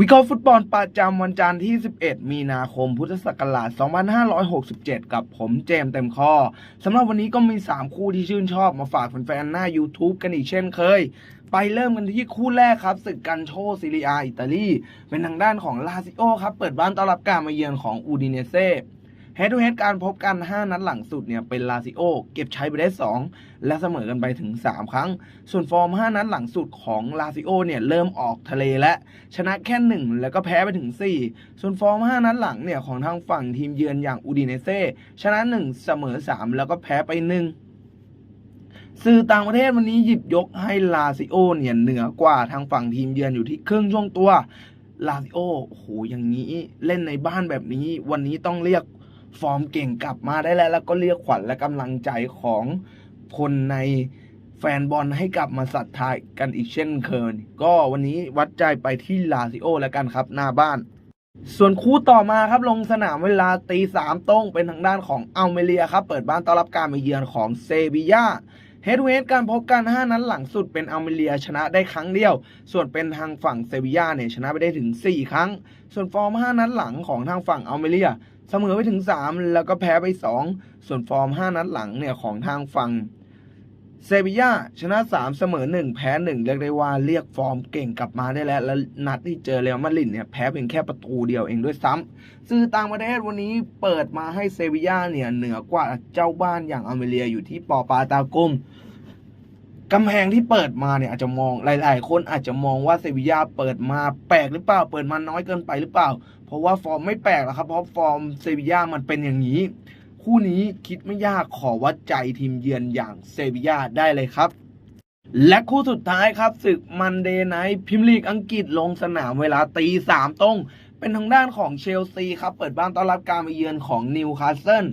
วิเคราะห์ฟุตบอลประจำวันจันทร์ที่ 11 มีนาคม พุทธศักราช 2567 กับผมเจมส์เต็มข้อสำหรับวันนี้ก็มี 3 คู่ที่ชื่นชอบมาฝากแฟนๆหน้า YouTube กันอีกเช่นเคย ไปเริ่มกันที่คู่แรกครับศึกกันโชซิลิอาอิตาลี เป็นทางด้านของลาซิโอครับ เปิดบ้านต้อนรับการมาเยือนของอูดิเนเซ่ เฮด o ูเฮดการพบกัน 5 นัดหลังสุดเนี่ยเป็นลาซิโอ เก็บใช้ไปได้ 2 และเสมอกันไปถึง 3 ครั้ง ส่วนฟอร์ม 5 นัดหลังสุดของลาซิโอเนี่ยเริ่มออกทะเลและ ชนะแค่ 1 แล้วก็แพ้ไปถึง 4 ส่วนฟอร์ม 5 นัดหลังเนี่ยของทางฝั่งทีมเยือนอย่างอูดิเนเซ่ชนะ 1 เสมอ 3 แล้วก็แพ้ไป 1สื่อต่างประเทศวันนี้หยิบยกให้ลาซิโอเนี่ยเหนือกว่าทางฝั่งทีมเยือนอยู่ที่ครึ่งช่วงตัว ลาซิโอโหอย่างนี้เล่นในบ้านแบบนี้ วันนี้ต้องเรียก ฟอร์มเก่งกลับมาได้แล้ว แล้วก็เรียกขวัญและกำลังใจของคนในแฟนบอลให้กลับมาศรัทธากันอีกเช่นเคยก็วันนี้วัดใจไปที่ลาซิโอแล้วกันครับหน้าบ้าน ส่วนคู่ต่อมาครับลงสนามเวลาตีสามตรงเป็นทางด้านของอัลเมเรียครับ เปิดบ้านต้อนรับการมาเยือนของเซบียาเฮดเฮดการพบกัน 5 นัดหลังสุดเป็นอัลเมเรียชนะได้ครั้งเดียว ส่วนเป็นทางฝั่งเซบียาเนี่ยชนะไปได้ถึง 4 ครั้ง ส่วนฟอร์ม 5 นัดหลังของทางฝั่งอัลเมเรีย เสมอไปถึง 3 แล้วก็แพ้ไป 2 ส่วนฟอร์ม 5 นัดหลังเนี่ยของทางฝั่งเซบียาชนะ 3 เสมอ 1 แพ้ 1 เรียกได้ว่าเรียกฟอร์มเก่งกลับมาได้แล้ว แล้วนัดที่เจอเรอัลมาดริดเนี่ยแพ้เพียงแค่ประตูเดียวเองด้วยซ้ำสื่อต่างประเทศวันนี้เปิดมาให้เซบียาเนี่ยเหนือกว่าเจ้าบ้านอย่างอเมเรียอยู่ที่ปอปาตากุม กำแพงที่เปิดมาเนี่ยอาจจะมองหลาย ๆ คนอาจจะมองว่าเซบียาเปิดมาแปลกหรือเปล่า เปิดมาน้อยเกินไปหรือเปล่า เพราะว่าฟอร์มไม่แปลกหรอกครับ เพราะฟอร์มเซบียามันเป็นอย่างนี้ คู่นี้คิดไม่ยากขอวัดใจทีมเยือนอย่างเซบียาได้เลยครับ และคู่สุดท้ายครับศึกมันเดย์ไนท์พิมลีกอังกฤษลงสนามเวลาตีสามตรง เป็นทางด้านของเชลซีครับ เปิดบ้านต้อนรับการมาเยือนของนิวคาสเซิล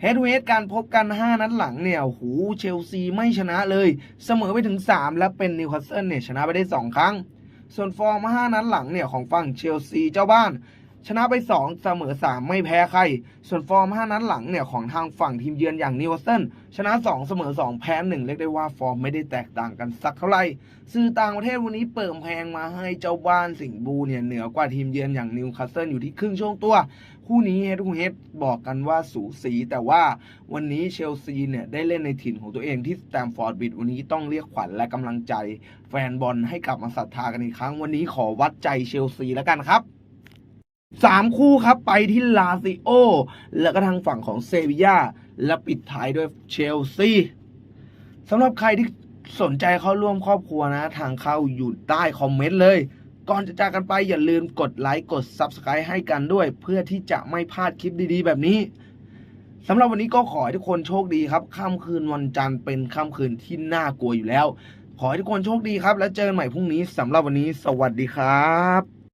เฮดเวดการพบกัน 5 นัดหลังเนี่ยหูเชลซีไม่ชนะเลย เสมอไปถึง 3 และเป็นนิวคาสเซิลเนี่ยชนะไปได้ 2 ครั้ง ส่วนฟอร์ม 5 นัดหลังเนี่ยของฝั่งเชลซีเจ้าบ้าน ชนะไป 2 เสมอ 3 ไม่แพ้ใคร ส่วนฟอร์ม 5 นัดหลังเนี่ยของทางฝั่งทีมเยือนอย่างนิวคาสเซิลชนะ 2 เสมอ 2 แพ้ 1 เรียกได้ว่าฟอร์มไม่ได้แตกต่างกันสักเท่าไหร่สื่อต่างประเทศวันนี้เปิดแพงมาให้เจ้าบ้านสิงห์บูเนี่ยเหนือกว่าทีมเยือนอย่างนิวคาสเซิลอยู่ที่ครึ่งช่วงตัว คู่นี้เฮดทูเฮดบอกกันว่าสูสีแต่ว่าวันนี้เชลซีเนี่ยได้เล่นในถิ่นของตัวเองที่สแตมฟอร์ดบิดวันนี้ต้องเรียกขวัญและกำลังใจ แฟนบอลให้กลับมาศรัทธากันอีกครั้ง วันนี้ขอวัดใจเชลซีแล้วกันครับ สามคู่ครับไปที่ลาซิโอ แล้วก็ทางฝั่งของเซบียาและปิดท้ายด้วยเชลซีสำหรับใครที่สนใจเข้าร่วมครอบครัวนะ ทางเข้าอยู่ใต้คอมเมนต์เลย ก่อนจะจากกันไปอย่าลืมกดไลค์กด Subscribe ให้กันด้วย เพื่อที่จะไม่พลาดคลิปดีๆ แบบนี้สำหรับวันนี้ก็ขอให้ทุกคนโชคดีครับค่ำคืนวันจันทร์เป็นค่ำคืนที่น่ากลัวอยู่แล้ว ขอให้ทุกคนโชคดีครับ แล้วเจอกันใหม่พรุ่งนี้สำหรับวันนี้ สวัสดีครับ